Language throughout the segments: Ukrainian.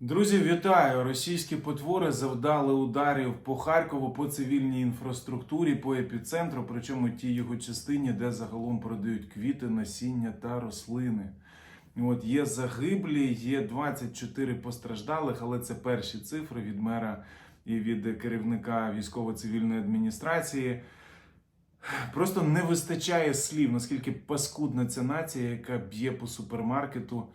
Друзі, вітаю! Російські потвори завдали ударів по Харкову, по цивільній інфраструктурі, по епіцентру, причому тій його частині, де загалом продають квіти, насіння та рослини. От є загиблі, є 24 постраждалих, але це перші цифри від мера і від керівника військово-цивільної адміністрації. Просто не вистачає слів, наскільки паскудна ця нація, яка б'є по супермаркету,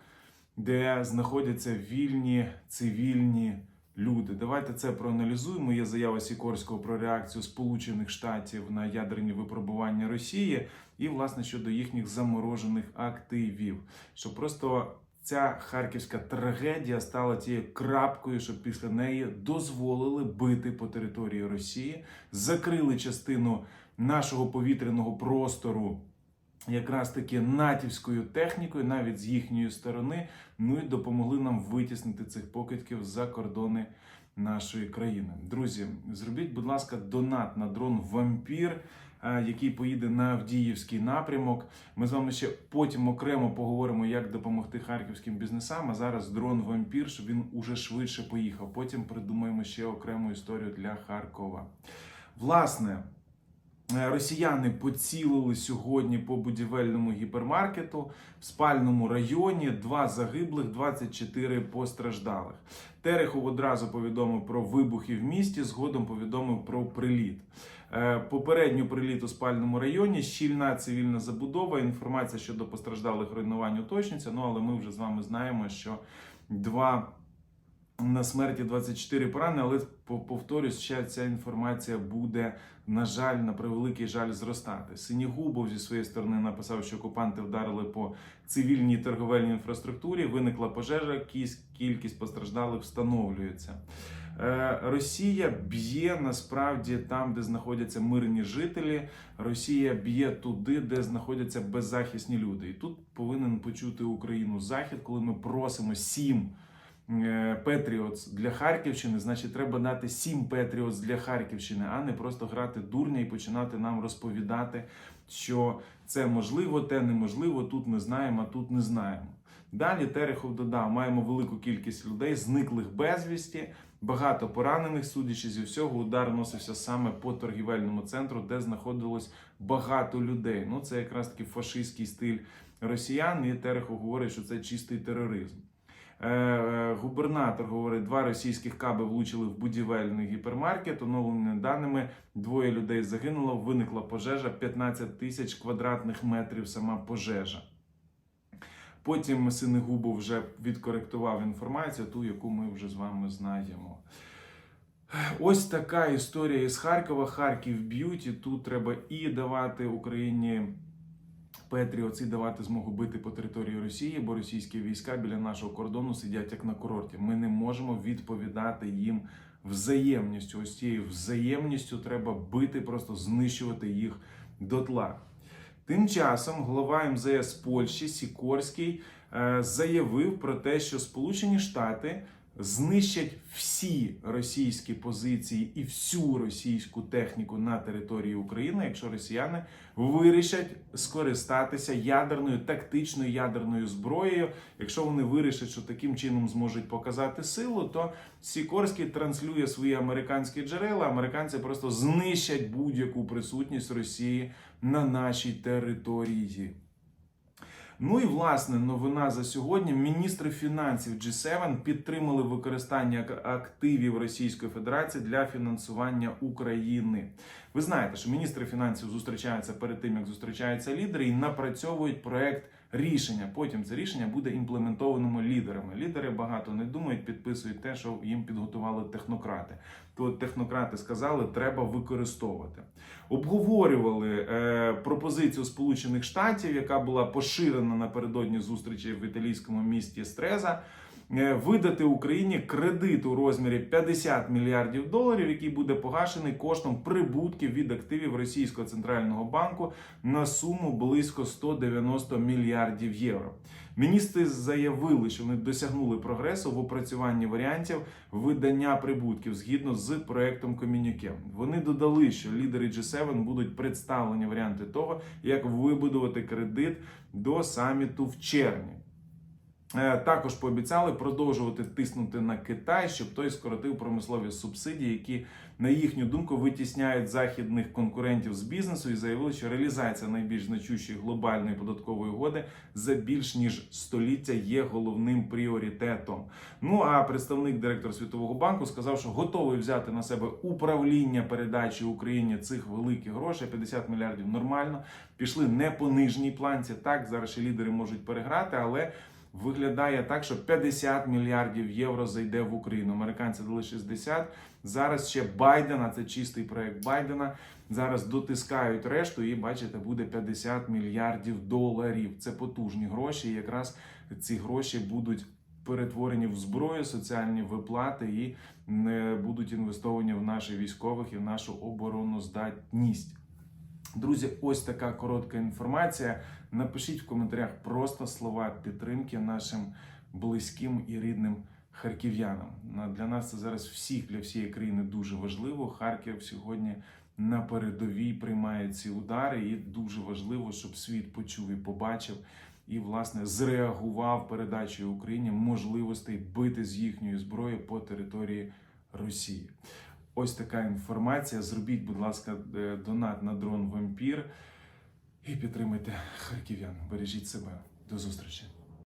де знаходяться вільні цивільні люди. Давайте це проаналізуємо. Є заява Сікорського про реакцію Сполучених Штатів на ядерні випробування Росії і, власне, щодо їхніх заморожених активів. Що просто ця харківська трагедія стала тією крапкою, що після неї дозволили бити по території Росії, закрили частину нашого повітряного простору. Якраз таки натівською технікою, навіть з їхньої сторони, ну і допомогли нам витіснити цих покидьків за кордони нашої країни. Друзі, зробіть, будь ласка, донат на дрон Вампір, який поїде на Авдіївський напрямок. Ми з вами ще потім окремо поговоримо, як допомогти харківським бізнесам. А зараз дрон Вампір, щоб він уже швидше поїхав. Потім придумаємо ще окрему історію для Харкова. Власне. Е, Росіяни поцілили сьогодні по будівельному гіпермаркету в спальному районі. Два загиблих, 24 постраждалих. Терехов одразу повідомив про вибухи в місті. Згодом повідомив про приліт. Е, Попередню приліт у спальному районі, щільна цивільна забудова. Інформація щодо постраждалих руйнувань уточнюється. Ну але ми вже з вами знаємо, що два. На смерті 24 поранені, але по- повторюсь, ще ця інформація буде, на жаль, на превеликий жаль, зростати. Синігубов зі своєї сторони написав, що окупанти вдарили по цивільній торговельній інфраструктурі. Виникла пожежа, кіс- кількість постраждалих встановлюється. Е, Росія б'є насправді там, де знаходяться мирні жителі. Росія б'є туди, де знаходяться беззахисні люди. І тут повинен почути Україну захід, коли ми просимо сім. Петріотс для Харківщини, значить, треба дати сім Петріотс для Харківщини, а не просто грати дурня і починати нам розповідати, що це можливо, те неможливо, тут не знаємо, тут не знаємо. Далі Терехов додав: маємо велику кількість людей, зниклих безвісті, багато поранених, судячи зі всього, удар носився саме по торгівельному центру, де знаходилось багато людей. Ну це якраз таки фашистський стиль росіян. І Терехов говорить, що це чистий тероризм. Е, е, Губернатор говорить, два російських каби влучили в будівельний гіпермаркет. Оновленими даними двоє людей загинуло. Виникла пожежа 15 тисяч квадратних метрів. Сама пожежа. Потім Синегубов вже відкоректував інформацію, ту, яку ми вже з вами знаємо. Ось така історія із Харкова. Харків б'ють, і тут треба і давати Україні Петріоц і давати змогу бити по території Росії, бо російські війська біля нашого кордону сидять як на курорті. Ми не можемо відповідати їм взаємністю. Ось цією взаємністю треба бити, просто знищувати їх дотла. Тим часом голова МЗС Польщі Сікорський е, заявив про те, що Сполучені Штати знищать всі російські позиції і всю російську техніку на території України, якщо росіяни вирішать скористатися ядерною тактичною ядерною зброєю. Якщо вони вирішать, що таким чином зможуть показати силу, то Сікорський транслює свої американські джерела. Американці просто знищать будь-яку присутність Росії на нашій території. Ну і власне новина за сьогодні. Міністри фінансів G7 підтримали використання активів Російської Федерації для фінансування України. Ви знаєте, що міністри фінансів зустрічаються перед тим, як зустрічаються лідери, і напрацьовують проект рішення. Потім це рішення буде імплементованими лідерами. Лідери багато не думають, підписують те, що їм підготували технократи. То технократи сказали, треба використовувати. Обговорювали е, пропозицію Сполучених Штатів, яка була поширена напередодні зустрічі в італійському місті Стреза. Е, Видати Україні кредит у розмірі 50 мільярдів доларів, який буде погашений коштом прибутків від активів Російського центрального банку на суму близько 190 мільярдів євро. Міністри заявили, що вони досягнули прогресу в опрацюванні варіантів видання прибутків згідно з проектом комюніке. Вони додали, що лідери G7 будуть представлені варіанти того, як вибудувати кредит до саміту в червні. Е, Також пообіцяли продовжувати тиснути на Китай, щоб той скоротив промислові субсидії, які на їхню думку витісняють західних конкурентів з бізнесу, і заявили, що реалізація найбільш значущої глобальної податкової угоди за більш ніж століття є головним пріоритетом. Ну а представник директор Світового банку сказав, що готовий взяти на себе управління передачі Україні цих великих грошей 50 мільярдів нормально. Пішли не по нижній планці. Так зараз ще лідери можуть переграти, але. Виглядає так, що 50 мільярдів євро зайде в Україну. Американці дали 60. Зараз ще Байдена, це чистий проект Байдена. Зараз дотискають решту, і бачите, буде 50 мільярдів доларів. Це потужні гроші. І якраз ці гроші будуть перетворені в зброю, соціальні виплати і не будуть інвестовані в наших військових і в нашу обороноздатність. Друзі, ось така коротка інформація. Напишіть в коментарях просто слова підтримки нашим близьким і рідним харків'янам. Для нас це зараз всіх, для всієї країни дуже важливо. Харків сьогодні на передовій приймає ці удари, і дуже важливо, щоб світ почув і побачив. І, власне, зреагував передачею Україні можливостей бити з їхньої зброї по території Росії. Ось така інформація. Зробіть, будь ласка, е, донат на дрон вампір і підтримайте харків'ян. Бережіть себе. До зустрічі.